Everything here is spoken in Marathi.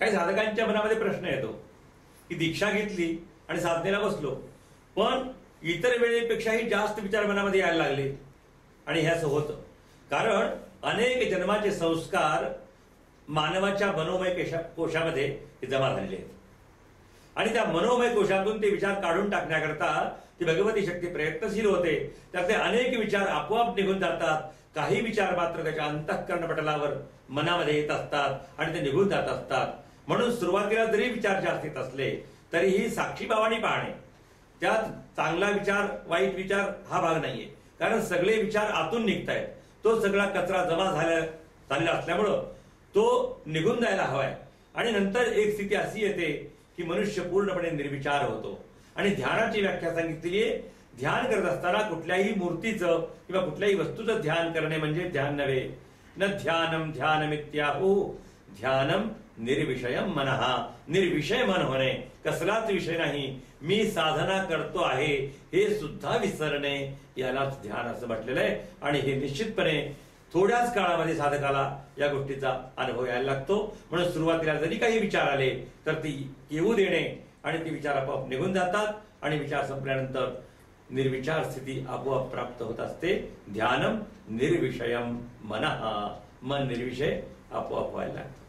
काही साधकांच्या मनामध्ये प्रश्न येतो. की दीक्षा घेतली आणि साधनेला बसलो. पण इतर वेळेपेक्षाही जास्त विचार मनामध्ये यायला लागले. आणि हे असं होतं. कारण अनेक जन्माचे संस्कार मानवाच्या मनोमय कोशामध्ये जमा झालेले आहेत. आणि त्या मनोमय कोशातून ते विचार काढून टाकण्याकरता ती भगवती शक्ती प्रयत्नशील होते. त्यातले अनेक विचार आपोआप निघून जातात. काही विचार मात्र त्याच्या अंतःकरण पटलावर मनामध्ये येत असतात आणि ते निघून जात असतात. म्हणून सुरुवातीला जरी विचार जास्तीत येत असले तरीही साक्षीभावाने पाहणे. त्यात चांगला विचार वाईट विचार हा भाग नाहीये. कारण सगळे विचार आतून निघतायत. तो सगळा कचरा जमा झाला झालेला असल्यामुळं तो निघून जायला हवाय. आणि नंतर एक स्थिती अशी येते की मनुष्य पूर्णपणे निर्विचार होतो. आणि ध्यानाची व्याख्या सांगितली आहे ध्यान करत असताना कुठल्याही मूर्तीचं किंवा कुठल्याही वस्तूचं ध्यान करणे म्हणजे ध्यान नव्हे. न ध्यानम ध्यानमित्याहू ध्यानम निर्विषयम मनहा निर्विषय मन होणे कसलाच विषय नाही. मी साधना करतो आहे हे सुद्धा विसरणे. यालाच ध्यान असं म्हटलेलं आहे. आणि हे निश्चितपणे थोड्याच काळामध्ये साधकाला या गोष्टीचा अनुभव यायला लागतो. म्हणून सुरुवातीला जरी काही विचार आले तर ती येऊ देणे आणि ते विचार आपोआप निघून जातात. आणि विचार संपल्यानंतर निर्विचार स्थिती आपोआप प्राप्त होत असते. ध्यानम निर्विषयम मनहा मन निर्विषय आपोआप व्हायला लागतं